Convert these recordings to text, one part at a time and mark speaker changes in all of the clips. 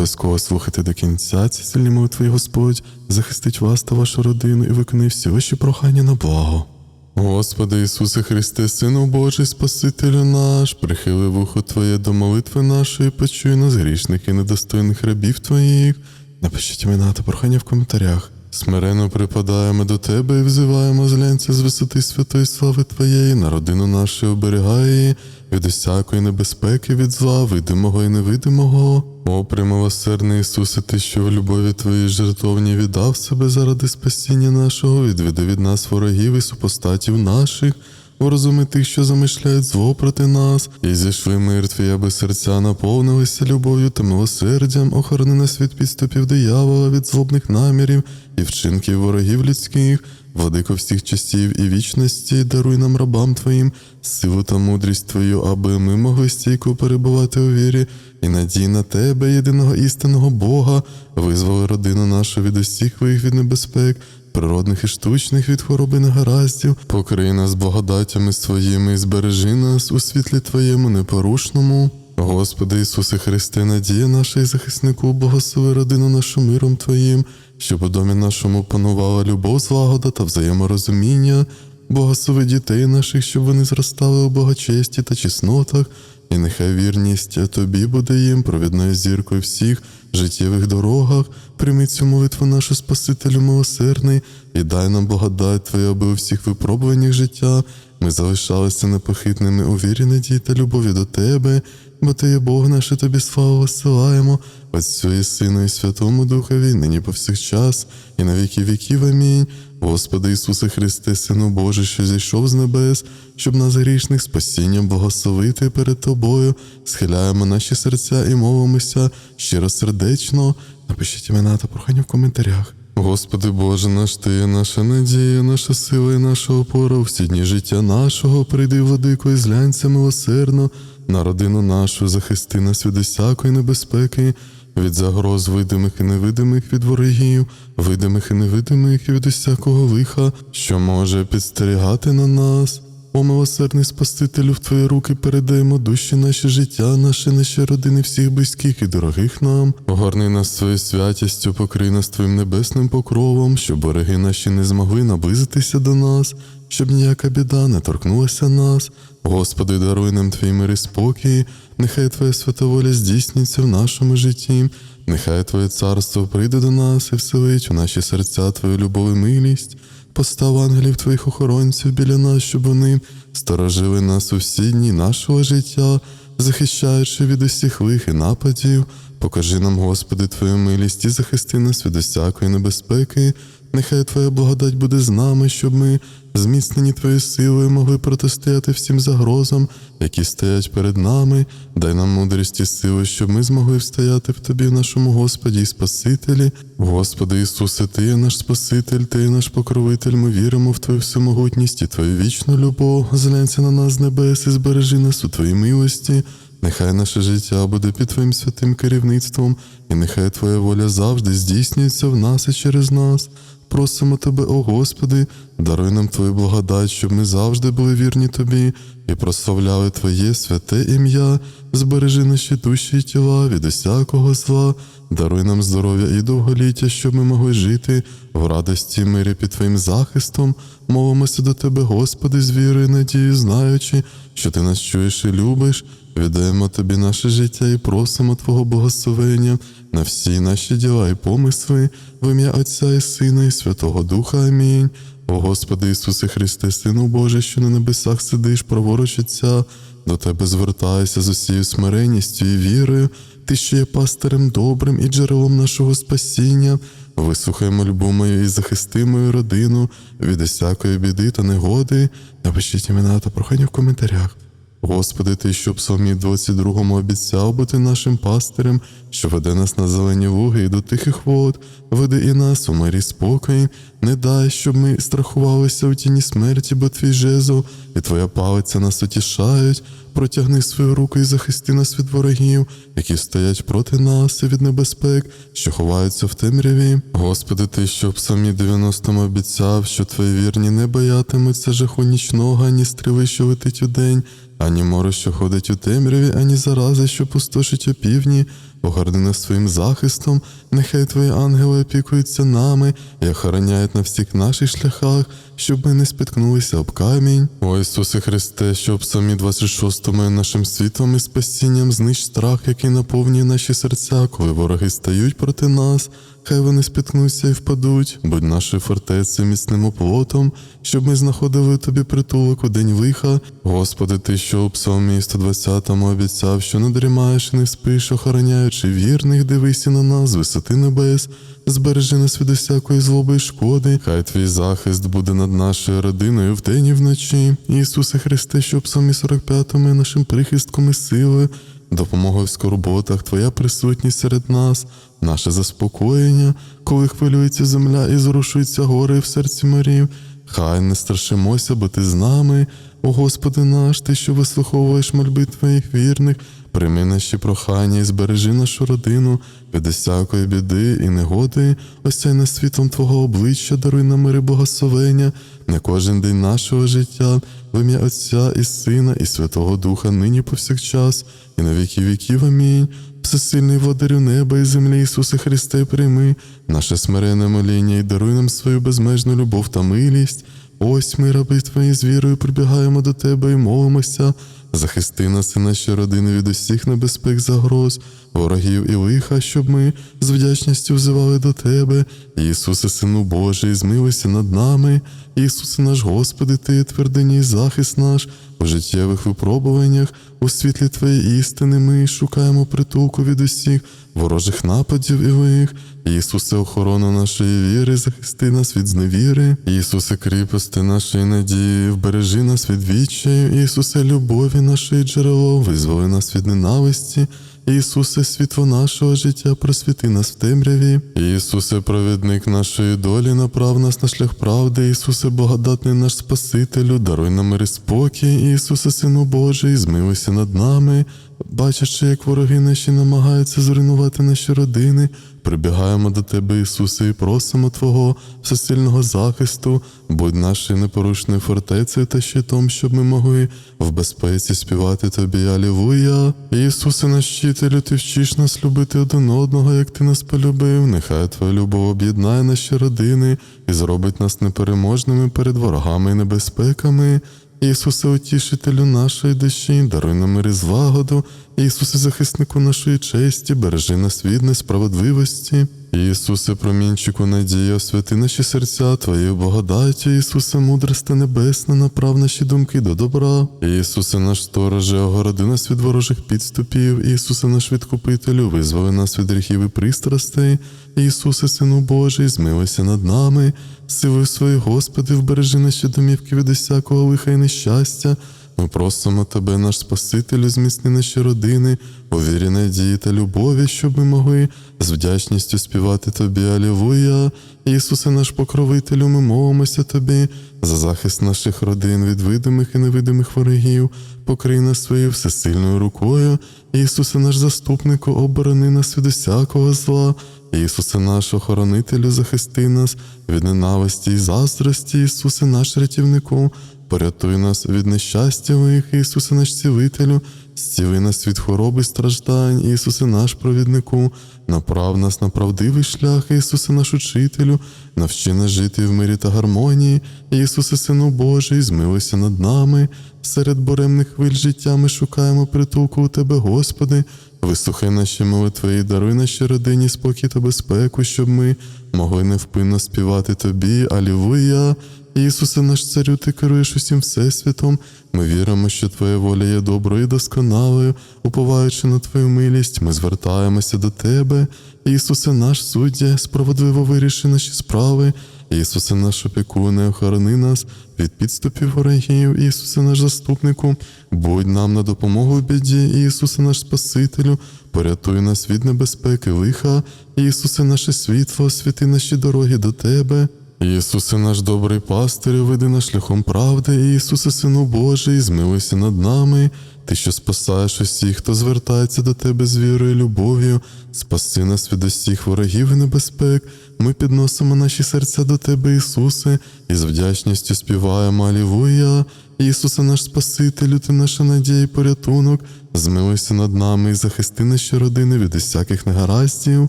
Speaker 1: обов'язково слухайте до кінця ці сильні молитви, Господь захистить вас та вашу родину і виконає всі ваші прохання на благо. Господи Ісусе Христе, Сину Божий, Спасителю наш, прихили вухо Твоє до молитви нашої, почуй нас грішних і недостойних рабів Твоїх. Напишіть імена та прохання в коментарях. Смиренно припадаємо до Тебе і взиваємо зглянця з висоти святої слави Твоєї, на родину нашу оберігай її від усякої небезпеки, від зла, видимого і невидимого. О, примилосердний Ісусе, Ти, що в любові Твоїй жертовні віддав себе заради спасіння нашого, відведи від нас ворогів і супостатів наших, Врозуми тих, що замишляють зло проти нас, і зійшли мертві, аби серця наповнилися любов'ю та милосердям, охорони нас від підступів диявола, від злобних намірів і вчинків ворогів людських, владико всіх часів і вічності, даруй нам рабам Твоїм, силу та мудрість Твою, аби ми могли стійко перебувати у вірі і надій на Тебе, єдиного істинного Бога, визволи родину нашу від усіх вих від небезпек природних і штучних від хвороби негараздів, покрий нас благодатями своїми і збережи нас у світлі Твоєму непорушному. Господи Ісусе Христе, надія наша і захиснику, благослови родину нашу миром Твоїм, щоб у домі нашому панувала любов, злагода та взаєморозуміння, благослови дітей наших, щоб вони зростали у благочесті та чеснотах, і нехай вірність Тобі буде їм провідною зіркою всіх життєвих дорогах, прийми цю молитву нашу Спасителю милосердний, і дай нам благодать Твою, аби у всіх випробуваннях життя ми залишалися непохитними у вірі надії та любові до Тебе, бо Ти є Бог наш, і Тобі славу висилаємо, Отцю і Сину, і Святому Духові, нині повсякчас, і на віки віків. Амінь. Господи Ісусе Христе, Сину Божий, що зійшов з небес, щоб нас грішних спасінням благословити перед Тобою, схиляємо наші серця і мовимося щиросердечно. Напишіть імена та прохання в коментарях. Господи Боже наш Ти, є наша надія, наша сила і наша опора всі дні життя нашого, прийди, владико, і зглянься милосердно, на родину нашу, захисти нас від усякої небезпеки, від загроз видимих і невидимих від ворогів, видимих і невидимих від усякого лиха, що може підстерігати на нас. О милосердний Спасителю, в Твої руки передаємо душі наші життя, наші наші родини, всіх близьких і дорогих нам. Огорни нас своєю святістю, покрий нас Твоїм небесним покровом, щоб вороги наші не змогли наблизитися до нас, щоб ніяка біда не торкнулася нас. Господи, даруй нам Твій мир і спокій, нехай Твоя свята воля здійсниться в нашому житті, нехай Твоє царство прийде до нас і вселить у наші серця Твою любов і милість. Постав ангелів твоїх охоронців біля нас, щоб вони сторожили нас у всі дні нашого життя, захищаючи від усіх лих і нападів. Покажи нам, Господи, Твою милість і захисти нас від усякої небезпеки. Нехай Твоя благодать буде з нами, щоб ми, зміцнені Твоєю силою, могли протистояти всім загрозам, які стоять перед нами. Дай нам мудрість і силу, щоб ми змогли встояти в Тобі, нашому Господі і Спасителі. Господи Ісусе, Ти є наш Спаситель, Ти є наш покровитель. Ми віримо в Твою всемогутність і Твою вічну любов. Зглянься на нас з небес і збережи нас у Твоїй милості. Нехай наше життя буде під Твоїм святим керівництвом, і нехай Твоя воля завжди здійснюється в нас і через нас. Просимо Тебе, о Господи, даруй нам Твою благодать, щоб ми завжди були вірні Тобі і прославляли Твоє святе ім'я, збережи наші душі і тіла від усякого зла, даруй нам здоров'я і довголіття, щоб ми могли жити в радості і мирі під Твоїм захистом. Молимося до Тебе, Господи, з вірою і надією, знаючи, що Ти нас чуєш і любиш. Віддаємо тобі наше життя і просимо Твого благословення на всі наші діла і помисли, в ім'я Отця і Сина, і Святого Духа. Амінь. О Господи Ісусе Христе, Сину Божий, що на небесах сидиш, праворуч Отця, до Тебе звертаюся з усією смиренністю і вірою, Ти, що є пастирем добрим і джерелом нашого спасіння. Вислухай мольбу мою і захисти мою родину від усякої біди та негоди. Напишіть імена та прохання в коментарях. Господи, Ти, що в Псалмі 22 обіцяв бути нашим пастирем, що веде нас на зелені луги і до тихих вод, веди і нас у мирі спокої, не дай, щоб ми страхувалися у тіні смерті, бо твій жезл і твоя палиця нас утішають. Протягни свою руку і захисти нас від ворогів, які стоять проти нас і від небезпек, що ховаються в темряві. Господи, Ти, що в Псалмі 90 обіцяв, що твої вірні не боятимуться жаху нічного, ані стріли, що летить у день, ані море, що ходить у темряві, ані зарази, що пустошить опівдні. огорни нас своїм захистом, нехай твої ангели опікуються нами і охороняють на всіх наших шляхах, щоб ми не спіткнулися об камінь. О Ісусе Христе, щоб самі 26-му нашим світом і спасінням знищ страх, який наповнює наші серця, коли вороги стають проти нас. Хай вони спіткнуться і впадуть, будь нашою фортецею міцним оплотом, щоб ми знаходили тобі притулок у день лиха. Господи, ти, що у псалмі 120-му обіцяв, що не дрімаєш і не спиш, охороняючи вірних, дивися на нас висоти небес, збережи нас від усякої злоби і шкоди. Хай твій захист буде над нашою родиною вдень і вночі. Ісусе Христе, що у псалмі 45-му є нашим прихистком і силою, допомогою в скорботах, Твоя присутність серед нас, наше заспокоєння, коли хвилюється земля і зрушуються гори в серці морів. Хай не страшимося, бо ти з нами, о Господи наш, ти, що вислуховуєш мольби Твоїх вірних, прийми наші прохання і збережи нашу родину від усякої біди і негоди, осяй нас світлом Твого обличчя, даруй нам мири благословення на кожен день нашого життя, в ім'я Отця і Сина, і Святого Духа, нині повсякчас, і на віки віків. Амінь. Всесильний водарю неба і землі Ісусе Христе, прийми наше смирене моління і даруй нам свою безмежну любов та милість. Ось ми, раби Твої, з вірою прибігаємо до Тебе і молимося. Захисти нас і наші родини від усіх небезпек загроз, ворогів і лиха, щоб ми з вдячністю взивали до Тебе. Ісусе, Сину Божий, змилися над нами. Ісусе наш Господи, Ти твердині і захист наш у життєвих випробуваннях, у світлі Твоєї істини ми шукаємо притулку від усіх ворожих нападів і лих. Ісусе, охорона нашої віри, захисти нас від зневіри. Ісусе, кріпости нашої надії, вбережи нас від відчаю. Ісусе, любові нашої джерело, визволи нас від ненависті. Ісусе, світло нашого життя, просвіти нас в темряві. Ісусе, провідник нашої долі, направ нас на шлях правди. Ісусе, благодатний наш Спасителю, даруй нам мир і спокій. Ісусе, Сину Божий, змилуйся над нами. Бачачи, як вороги наші намагаються зруйнувати наші родини, прибігаємо до Тебе, Ісусе, і просимо Твого всесильного захисту, будь нашою непорушною фортецею та щитом, щоб ми могли в безпеці співати Тобі Алілуя. Ісусе, наш щителю, Ти вчиш нас любити один одного, як Ти нас полюбив. Нехай Твоя любов об'єднає наші родини і зробить нас непереможними перед ворогами і небезпеками. Ісусе, утішителю нашої душі, даруй нам мир злагоду, Ісусе, захиснику нашої честі, бережи нас від несправедливості. Ісусе, промінчику надії, освяти наші серця Твоєю благодаттю, Ісусе, мудрости небесна, направ наші думки до добра. Ісусе, наш стороже, огороди нас від ворожих підступів, Ісусе, наш відкупителю, визволи нас від гріхів і пристрастей. Ісусе, Сину Божий, змилуйся над нами, силою своєї Господи, вбережи наші домівки від усякого лиха і нещастя. Ми просимо Тебе, наш Спасителю, зміцни наші родини, у вірі надії та любові, щоб ми могли з вдячністю співати Тобі Алілуя. Ісусе, наш покровителю, ми молимося Тобі за захист наших родин від видимих і невидимих ворогів, покрий нас своєю всесильною рукою. Ісусе, наш заступнику, оборони нас від усякого зла. Ісусе, наш охоронителю, захисти нас від ненависті і заздрості, Ісусе, наш рятівнику, порятуй нас від нещастя лих, Ісусе, наш цілителю, зціли нас від хвороби і страждань, Ісусе, наш провіднику, направ нас на правдивий шлях, Ісусе, наш учителю, навчи нас жити в мирі та гармонії, Ісусе, Сину Божий, змилуйся над нами. Серед буремних хвиль життя ми шукаємо притулку у Тебе, Господи. Вислухай наші молитви і даруй нашій родині спокій та безпеку, щоб ми могли невпинно співати Тобі, Алілуя. Ісусе, наш царю, ти керуєш усім всесвітом. Ми віримо, що Твоя воля є доброю і досконалою. Уповаючи на Твою милість, ми звертаємося до Тебе. Ісусе, наш суддя, справедливо виріши наші справи. Ісусе, наш опікуне, охорони нас від підступів ворогів, Ісусе, наш заступнику, будь нам на допомогу в біді, Ісусе, наш Спасителю, порятуй нас від небезпеки, лиха, Ісусе, наше світло, освіти наші дороги до Тебе. Ісусе, наш добрий пастир, веди нас шляхом правди, Ісусе, Сину Божий, змилуйся над нами. Ти, що спасаєш усіх, хто звертається до тебе з вірою і любов'ю, спаси нас від усіх ворогів і небезпек. Ми підносимо наші серця до Тебе, Ісусе, і з вдячністю співаємо Алілуя. Ісусе, наш Спасителю, ти наша надія і порятунок. Змилуйся над нами і захисти наші родини від усяких негараздів.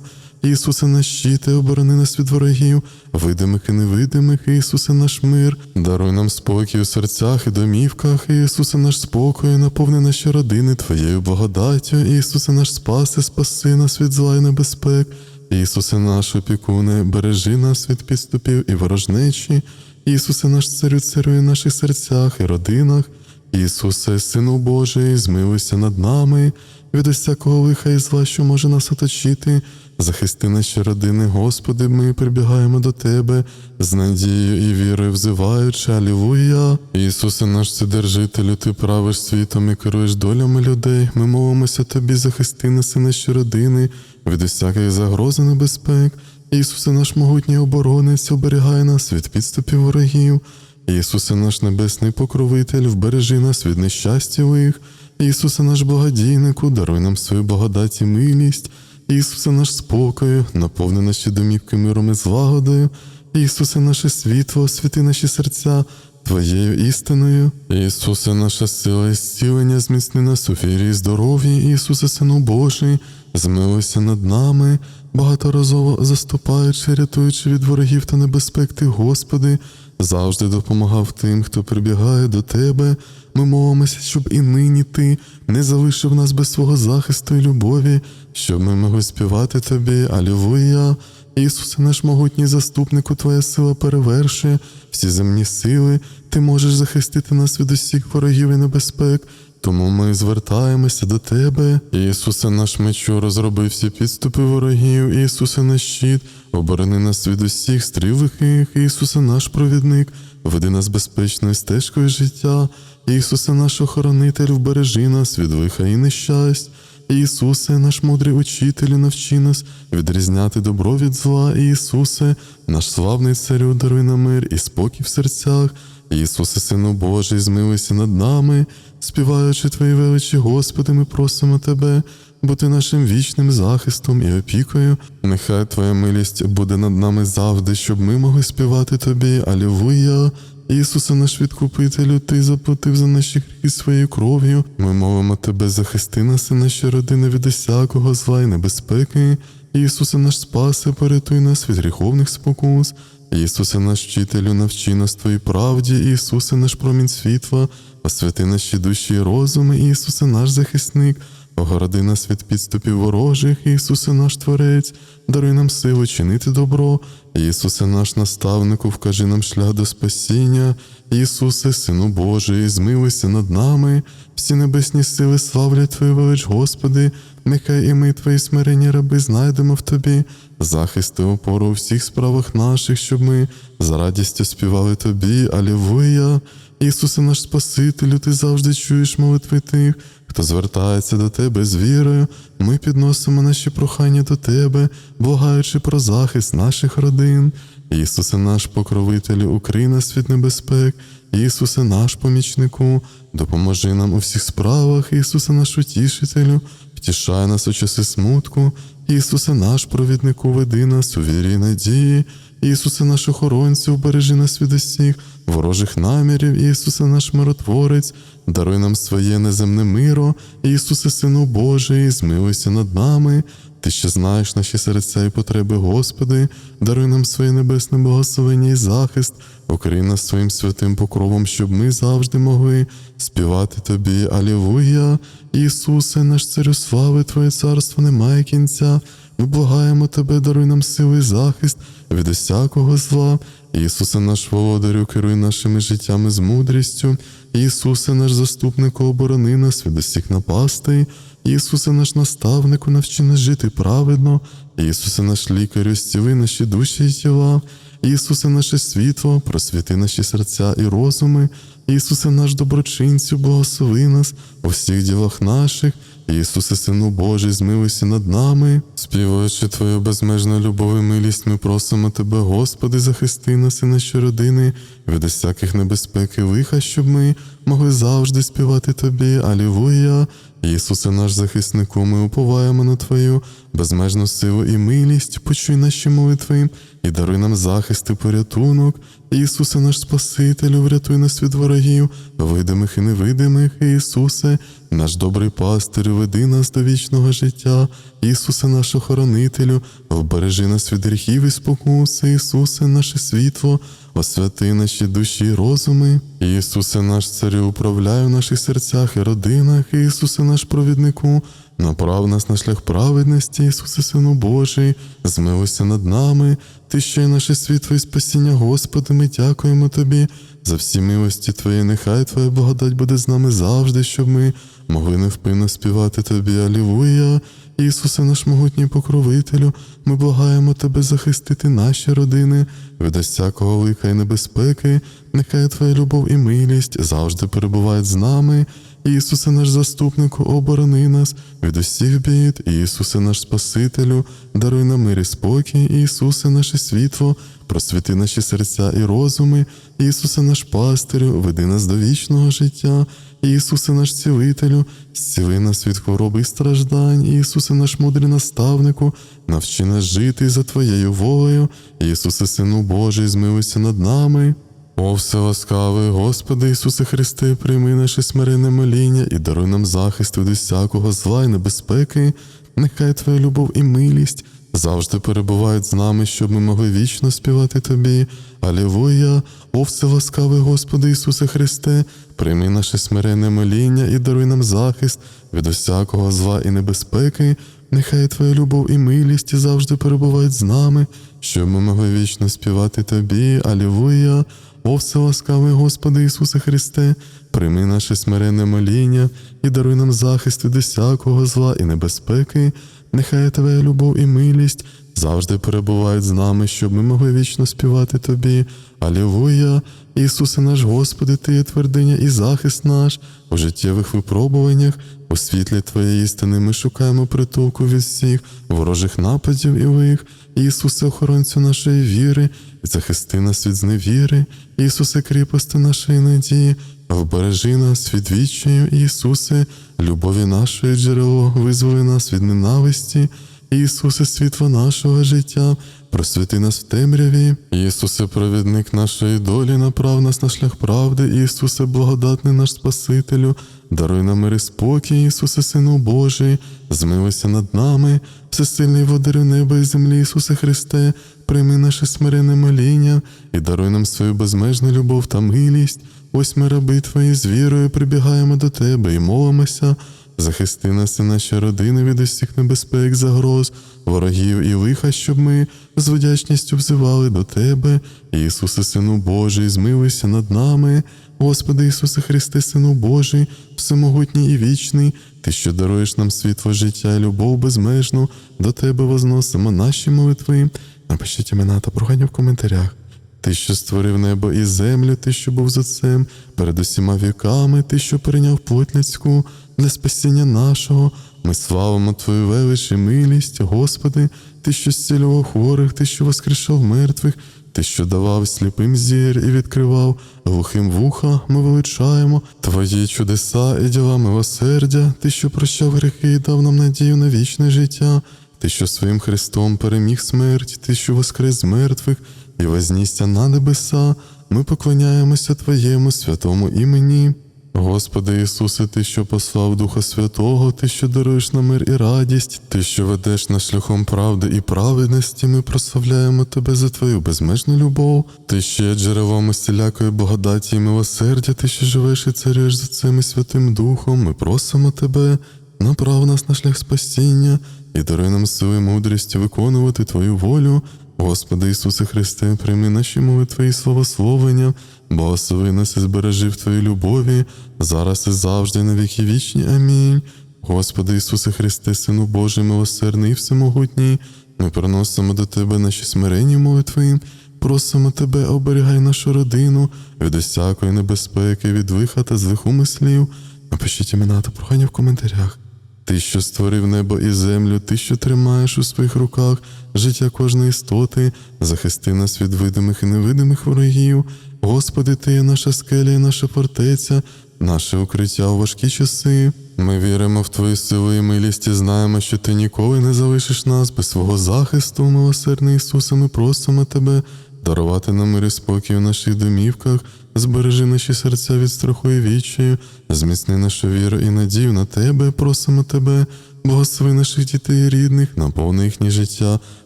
Speaker 1: Ісусе, наш щит, оборони нас від ворогів, видимих і невидимих, Ісусе, наш мир, даруй нам спокій у серцях і домівках, Ісусе, наш спокій, наповни наші родини Твоєю благодаттю, Ісусе, наш спаси, спаси нас від зла і небезпек. Ісусе, наш опікуне, бережи нас від підступів і ворожнечі. Ісусе, наш царю, царює в наших серцях і родинах. Ісусе, Сину Божий, змилуйся над нами від усякого лиха і зла, що може нас оточити. Захисти наші родини, Господи, ми прибігаємо до Тебе з надією і вірою, взиваючи, Алілуя. Ісусе, наш Вседержителю, Ти правиш світом і керуєш долями людей. Ми молимося Тобі, захисти нас і наші родини від усяких загроз і небезпек. Ісусе, наш могутній оборонець, оберігай нас від підступів ворогів. Ісусе, наш небесний покровитель, вбережи нас від нещастя їх. Ісусе, наш благодійнику, даруй нам свою благодать і милість. Ісусе, наш спокою, наповни наші домівки миром і злагодою. Ісусе, наше світло, освіти наші серця Твоєю істиною. Ісусе, наша сила і зцілення, зміцни нас у вірі і здоров'ї. Ісусе, Сину Божий, змилуйся над нами, багаторазово заступаючи, рятуючи від ворогів та небезпек Ти, Господи, завжди допомагав тим, хто прибігає до Тебе. Ми молимося, щоб і нині Ти не залишив нас без свого захисту і любові, щоб ми могли співати Тобі, Алілуя. Ісусе, наш могутній заступнику, Твоя сила перевершує всі земні сили, Ти можеш захистити нас від усіх ворогів і небезпек. Тому ми звертаємося до Тебе. Ісусе, наш мечу, розроби всі підступи ворогів, Ісусе, наш щит, оборони нас від усіх стріл лихих, Ісусе, наш провідник, веди нас безпечною стежкою життя, Ісусе, наш охоронитель, вбережи нас від лиха і нещасть. Ісусе, наш мудрий учителю, навчи нас відрізняти добро від зла. Ісусе, наш славний царю, даруй нам мир і спокій в серцях. Ісусе, Сину Божий, змилуйся над нами, співаючи Твої величі, Господи, ми просимо Тебе, бути нашим вічним захистом і опікою. Нехай Твоя милість буде над нами завжди, щоб ми могли співати Тобі. Алілуя! Ісусе, наш відкупителю, Ти заплатив за наші гріхи своєю кров'ю. Ми молимо Тебе, захисти нас і наші родини від усякого зла і небезпеки. Ісусе, наш спасе, порятуй нас від гріховних спокус. Ісусе, наш вчителю, навчи нас Твоїй правді, Ісусе, наш промінь світла, освяти наші душі і розуми, Ісусе, наш захисник, огороди нас від підступів ворожих, Ісусе, наш Творець, даруй нам силу чинити добро, Ісусе, наш наставнику, вкажи нам шлях до спасіння, Ісусе, Сину Божий, змилуйся над нами, всі небесні сили славлять Твою велич, Господи, нехай і ми, Твої смирені раби, знайдемо в Тобі. Захист і опору у всіх справах наших, щоб ми з радістю співали Тобі, Алілуя. Ісусе, наш Спасителю, Ти завжди чуєш молитви тих, хто звертається до Тебе з вірою. Ми підносимо наші прохання до Тебе, благаючи про захист наших родин. Ісусе, наш покровителю, укрий нас від небезпек. Ісусе, наш помічнику, допоможи нам у всіх справах, Ісусе, наш утішителю, втішай нас у часи смутку. Ісусе, наш провіднику, веди нас у вірі й надії. Ісусе, наш охоронцю, бережи нас від усіх ворожих намірів, Ісусе, наш миротворець, даруй нам своє неземне миро, Ісусе, Сину Божий, змилуйся над нами. Ти ще знаєш наші серця і потреби, Господи, даруй нам своє небесне благословення і захист, окрий нас своїм святим покровом, щоб ми завжди могли співати Тобі, Алілуя. Ісусе, наш царю слави, Твоє царство немає кінця. Ми благаємо Тебе, даруй нам сили і захист від усякого зла. Ісусе, наш володарю, керуй нашими життями з мудрістю. Ісусе, наш заступнику, оборони нас від усіх напастей. Ісусе, наш наставнику, навчи нас жити праведно. Ісусе, наш лікарю, зціли наші душі і тіла. Ісусе, наше світло, просвіти наші серця і розуми. Ісусе, наш доброчинцю, благослови нас у всіх ділах наших. Ісусе, Сину Божий, змилуйся над нами, співаючи Твою безмежну любов і милість, ми просимо Тебе, Господи, захисти нас і наші родини від усяких небезпек і лиха, щоб ми могли завжди співати Тобі. Алілуя! Ісусе, наш захиснику, ми уповаємо на Твою безмежну силу і милість, почуй наші молитви і даруй нам захист і порятунок. Ісусе, наш Спасителю, врятуй нас від ворогів, видимих і невидимих. Ісусе, наш добрий пастир, веди нас до вічного життя. Ісусе, наш охоронителю, вбережи нас від гріхів і спокуси, Ісусе, наше світло, освяти наші душі і розуми. Ісусе, наш царю, управляй у наших серцях і родинах, Ісусе, наш провіднику, направ нас на шлях праведності, Ісусе, Сину Божий, змилуйся над нами, Ти ще й наше світло і спасіння, Господи, ми дякуємо Тобі. За всі милості Твої, нехай Твоя благодать буде з нами завжди, щоб ми могли невпинно співати Тобі. Алілуя! Ісусе, наш могутній покровителю, ми благаємо Тебе захистити наші родини від всякого лика і небезпеки, нехай Твоя любов і милість завжди перебувають з нами. Ісусе, наш заступнику, оборони нас від усіх бід, Ісусе, наш Спасителю, даруй нам мир і спокій, Ісусе, наше світло, просвіти наші серця і розуми, Ісусе, наш пастирю, веди нас до вічного життя. Ісусе, наш цілителю, зціли нас від хвороби і страждань, Ісусе, наш мудрий наставнику, навчи нас жити за Твоєю волею, Ісусе, Сину Божий, змилуйся над нами. О, все ласкавий, Господи Ісусе Христе, прийми наше смиренне моління і даруй нам захист від усякого зла і небезпеки, нехай Твоя любов і милість завжди перебувають з нами, щоб ми могли вічно співати Тобі. Алілуя! О, все ласкавий Господи Ісусе Христе, прийми наше смиренне моління і даруй нам захист від усякого зла і небезпеки, нехай Твоя любов і милість завжди перебувають з нами, щоб ми могли вічно співати Тобі. Алілуя! О, все ласкавий Господи Ісусе Христе, прийми наше смиренне моління і даруй нам захист від усякого зла і небезпеки, нехай Твоя любов і милість завжди перебувають з нами, щоб ми могли вічно співати Тобі. Алілуя! Ісусе наш Господи, Ти є твердиня і захист наш у життєвих випробуваннях, у світлі Твоєї істини ми шукаємо притулку від всіх ворожих нападів і лих. Ісусе, охоронцю нашої віри, захисти нас від зневіри, Ісусе, кріпости нашої надії, вбережи нас від відчаю, Ісусе, любові нашої джерело, визволи нас від ненависті, Ісусе, світло нашого життя, просвіти нас в темряві, Ісусе, провідник нашої долі, направ нас на шлях правди, Ісусе, благодатний наш Спасителю, даруй нам мир і спокій, Ісусе, Сину Божий, змилися над нами, всесильний водарю неба і землі, Ісусе Христе, прийми наше смирене моління і даруй нам свою безмежну любов та милість. Ось ми, раби Твої, з вірою прибігаємо до Тебе і молимося. Захисти нас і наші родини від усіх небезпек, загроз, ворогів і лиха, щоб ми з вдячністю взивали до Тебе, Ісусе, Сину Божий, змилуйся над нами, Господи Ісусе Христе, Сину Божий, всемогутній і вічний, Ти, що даруєш нам світло життя і любов безмежну, до Тебе возносимо наші молитви. Напишіть імена та прохання в коментарях. Ти, що створив небо і землю, ти, що був за цим, перед усіма віками, ти, що прийняв плоть людську для спасіння нашого. Ми славимо Твою велич і милість, Господи, Ти, що зцілював хворих, Ти, що воскрешав мертвих, Ти, що давав сліпим зір і відкривав глухим вуха, ми величаємо Твої чудеса і діла милосердя, Ти, що прощав гріхи і дав нам надію на вічне життя, Ти, що своїм Христом переміг смерть, Ти, що воскрес мертвих і вознісся на небеса, ми поклоняємося Твоєму святому імені. Господи Ісусе, Ти, що послав Духа Святого, Ти, що даруєш нам мир і радість, Ти, що ведеш нас шляхом правди і праведності, ми прославляємо Тебе за Твою безмежну любов, Ти, є джерелом усілякої благодаті і милосердя, Ти, що живеш і царюєш за цим і Святим Духом, ми просимо Тебе, направ нас на шлях спасіння і даруй нам сили мудрість виконувати Твою волю. Господи Ісусе Христе, прийми наші молитви і словословення, благослови нас і збережи в Твоїй любові, зараз і завжди, на віки вічні. Амінь. Господи Ісусе Христе, Сину Божий, милосердний і всемогутній, ми приносимо до Тебе наші смиренні молитви, просимо Тебе, оберігай нашу родину від усякої небезпеки, від лиха та злих умислів. Напишіть імена та прохання в коментарях. Ти, що створив небо і землю, ти, що тримаєш у своїх руках життя кожної істоти, захисти нас від видимих і невидимих ворогів. Господи, Ти є наша скеля і наша фортеця, наше укриття у важкі часи. Ми віримо в Твою силу і милість і знаємо, що Ти ніколи не залишиш нас без свого захисту, милосердний Ісусе, ми просимо Тебе дарувати нам мир і спокій у наших домівках, збережи наші серця від страху і відчаю, зміцни нашу віру і надію на Тебе, просимо Тебе, благослови наших дітей і рідних, наповни їхнє життя,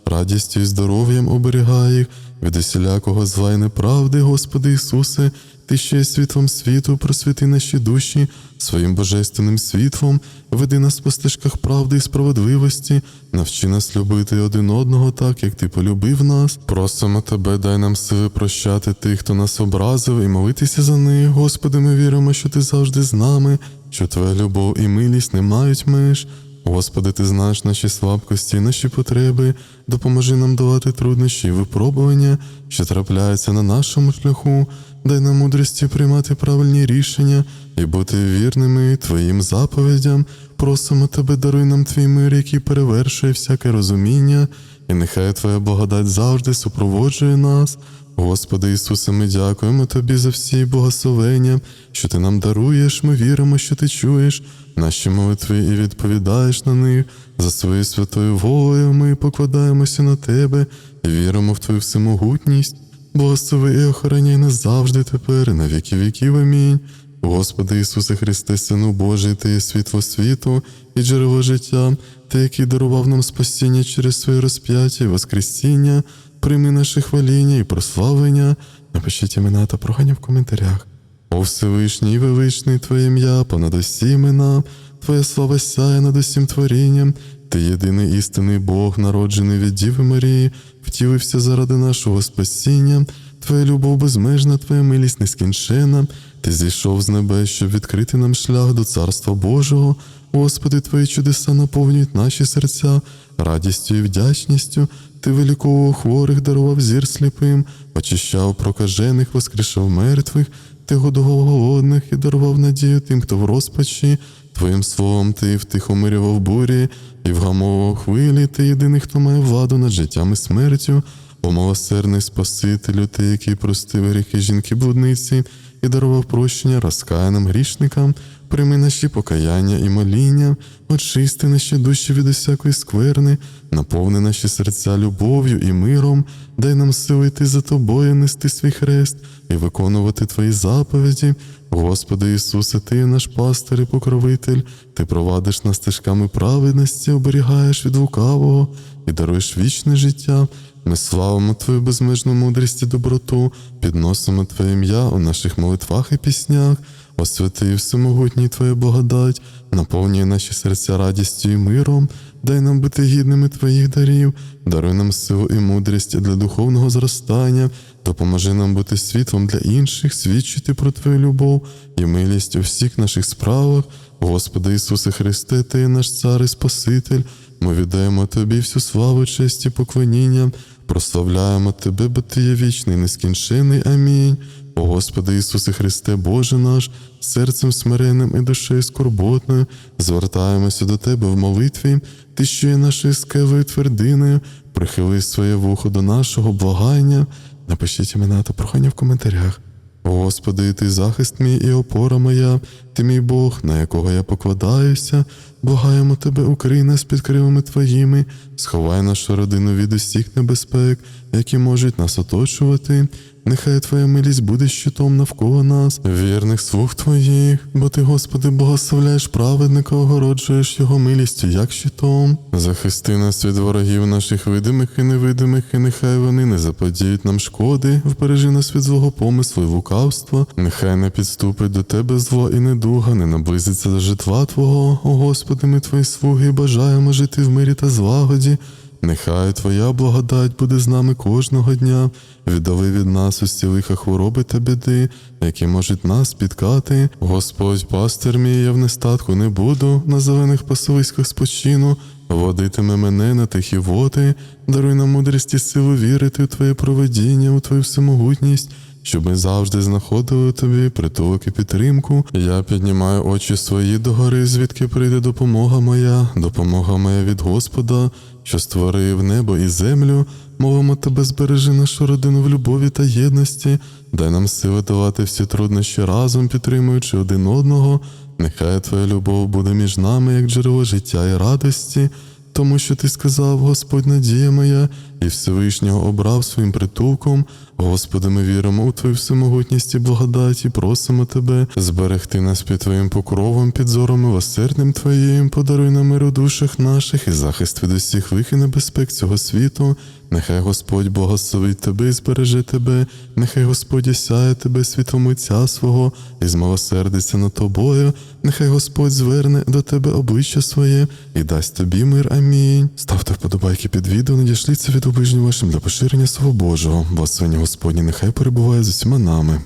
Speaker 1: радістю і здоров'ям оберігай їх, від усілякого зла і неправди, Господи Ісусе, Ти що є світлом світу, просвіти наші душі своїм божественним світлом, веди нас по стежках правди і справедливості, навчи нас любити один одного так, як Ти полюбив нас. Просимо Тебе, дай нам сили прощати тих, хто нас образив, і молитися за них. Господи, ми віримо, що Ти завжди з нами, що Твоя любов і милість не мають меж. Господи, Ти знаєш наші слабкості, наші потреби, допоможи нам долати труднощі і випробування, що трапляються на нашому шляху, дай нам мудрості приймати правильні рішення і бути вірними Твоїм заповідям. Просимо Тебе, даруй нам Твій мир, який перевершує всяке розуміння, і нехай Твоя благодать завжди супроводжує нас. Господи Ісусе, ми дякуємо Тобі за всі благословення, що Ти нам даруєш, ми віримо, що Ти чуєш наші молитви і відповідаєш на них. За своєю святою волею ми покладаємося на Тебе і віримо в Твою всемогутність. Благослови і охороняй нас завжди тепер, і на віки віків. Амінь. Господи Ісусе Христе, Сину Божий, Ти є світло світу і джерело життя, Ти, який дарував нам спасіння через своє розп'яття і Воскресіння, прийми наше хваління і прославлення. Напишіть імена та прохання в коментарях. О Всевишній і величний Твоє ім'я, понад усі імена, Твоя слава сяє над усім творінням, Ти єдиний істинний Бог, народжений від Діви Марії, втілився заради нашого спасіння, Твоя любов безмежна, Твоя милість нескінчена, Ти зійшов з небес, щоб відкрити нам шлях до Царства Божого. Господи, Твої чудеса наповнюють наші серця радістю і вдячністю. Ти виліковував хворих, дарував зір сліпим, очищав прокажених, воскрешав мертвих, ти годував голодних і дарував надію тим, хто в розпачі. Твоїм словом ти втихомирював бурі і вгамовував хвилі, ти єдиний, хто має владу над життям і смертю. О милосердний Спасителю, ти, який простив гріхи жінки блудниці і дарував прощення розкаяним грішникам, прийми наші покаяння і моління, очисти наші душі від усякої скверни, наповни наші серця любов'ю і миром, дай нам сили йти за тобою, нести свій хрест і виконувати твої заповіді. Господи Ісусе, Ти наш пастир і покровитель, Ти провадиш нас стежками праведності, оберігаєш від лукавого і даруєш вічне життя. Ми славимо Твою безмежну мудрість і доброту, підносимо Твоє ім'я у наших молитвах і піснях, освяти всемогутній Твоя благодать, наповнює наші серця радістю і миром, дай нам бути гідними Твоїх дарів, даруй нам силу і мудрість для духовного зростання, допоможи нам бути світлом для інших, свідчити про Твою любов і милість у всіх наших справах. Господи Ісусе Христе, Ти є наш Цар і Спаситель. Ми віддаємо Тобі всю славу, честь і поклоніння, прославляємо Тебе, бо Ти є вічний, нескінчений. Амінь. О Господи Ісусе Христе, Боже наш, серцем смиренним і душею скорботною, звертаємося до Тебе в молитві, Ти, що є нашою скелею твердиною, прихили своє вухо до нашого благання. Напишіть імена та прохання в коментарях. О Господи, Ти захист мій і опора моя, Ти мій Бог, на якого я покладаюся, благаємо Тебе, укрий нас під крилами Твоїми, сховай нашу родину від усіх небезпек, які можуть нас оточувати. Нехай Твоя милість буде щитом навколо нас, вірних слуг Твоїх, бо Ти, Господи, благословляєш праведника, огороджуєш його милістю, як щитом. Захисти нас від ворогів наших видимих і невидимих, і нехай вони не заподіють нам шкоди, вбережи нас від злого помислу і лукавства, нехай не підступить до Тебе зло і недуга, не наблизиться до житла Твого. О Господи, ми Твої слуги, бажаємо жити в мирі та злагоді. Нехай Твоя благодать буде з нами кожного дня, віддали від нас усі лиха хвороби та біди, які можуть нас спіткати. Господь, пастир мій, я в нестатку не буду, на зелених пасовиськах спочину, водитиме мене на тихі води, даруй нам мудрість і силу вірити у Твоє проведіння, у Твою всемогутність щоб ми завжди знаходили тобі притулок і підтримку. Я піднімаю очі свої догори, звідки прийде допомога моя, допомога моя від Господа, що створив небо і землю. Мовимо тебе, збережи нашу родину в любові та єдності, дай нам сили давати всі труднощі разом, підтримуючи один одного. Нехай твоя любов буде між нами, як джерело життя і радості, тому що ти сказав, Господь, надія моя, і Всевишнього обрав своїм притулком. Господи, ми віримо у Твою всемогутність і благодать і просимо Тебе зберегти нас під Твоїм покровом, під зором милосердним Твоїм, подаруй нам мир у душах наших і захист від усіх лих і небезпек цього світу. Нехай Господь благословить тебе і збереже тебе, нехай Господь осяє тебе світлом лиця свого і змилосердиться над тобою, нехай Господь зверне до тебе обличчя своє і дасть тобі мир. Амінь. Ставте вподобайки під відео, надішліться від оближніх вашим для поширення свого Божого. Благословення Господні нехай перебуває з усіма нами.